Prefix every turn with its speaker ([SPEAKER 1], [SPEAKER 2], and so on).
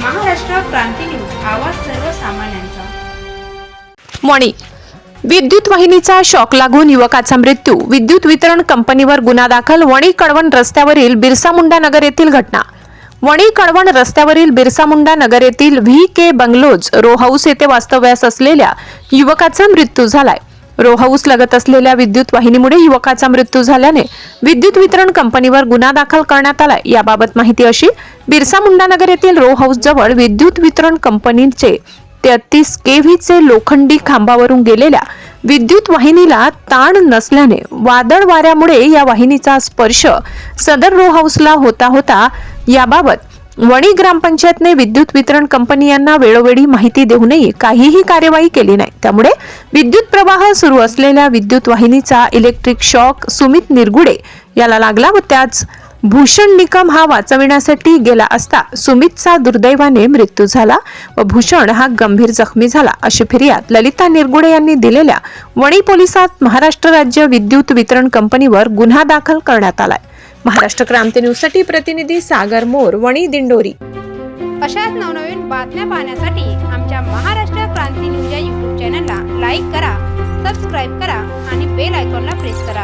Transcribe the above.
[SPEAKER 1] क्रांती news आवाज सर्वसामान्यांचा.
[SPEAKER 2] Morning. विद्युत वाहिनीचा शॉक लागून युवकाचा मृत्यू. विद्युत वितरण कंपनीवर गुन्हा दाखल वणी कळवण रस्त्यावरील बिरसा मुंडा नगर येथील घटना. वणी कळवण रस्त्यावरील बिरसा मुंडा नगर येथील V K bungalows row house येथे वास्तव्यास असलेल्या युवकाचा मृत्यू झालाय. रो हाऊस लगत असलेल्या विद्युत वाहिनीमुळे युवकाचा मृत्यू झाल्याने विद्युत वितरण कंपनीवर गुन्हा दाखल करण्यात आलाय. याबाबत माहिती अशी बिरसा मुंडा नगर येथील रो हाऊस जवळ विद्युत वितरण कंपनीचे तेहतीस केव्हीचे लोखंडी खांबावरून गेलेल्या विद्युत वाहिनीला ताण नसल्याने वादळ वाऱ्यामुळे या वाहिनीचा स्पर्श सदर रो हाऊसला होता होता याबाबत वणी ग्रामपंचायतने विद्युत वितरण कंपनी यांना वेळोवेळी माहिती देऊनही काहीही कार्यवाही केली नाही. त्यामुळे विद्युत प्रवाह सुरू असलेल्या विद्युत वाहिनीचा इलेक्ट्रिक शॉक सुमित निरगुडे याला लागला व त्याच भूषण निकम हा वाचविण्यासाठी गेला असता सुमितचा दुर्दैवाने मृत्यू झाला व भूषण हा गंभीर जखमी झाला अशी फिर्याद ललिता निरगुडे यांनी दिलेल्या वणी पोलिसात महाराष्ट्र राज्य विद्युत वितरण कंपनीवर गुन्हा दाखल करण्यात आलाय. महाराष्ट्र क्रांती न्यूजसाठी प्रतिनिधी सागर मोर वणी दिंडोरी.
[SPEAKER 3] अशाच नवनवीन बातम्या पाहण्यासाठी आमच्या महाराष्ट्र क्रांती न्यूज या युट्यूब चॅनलला लाईक करा सबस्क्राईब करा आणि बेल आयकॉनला प्रेस करा.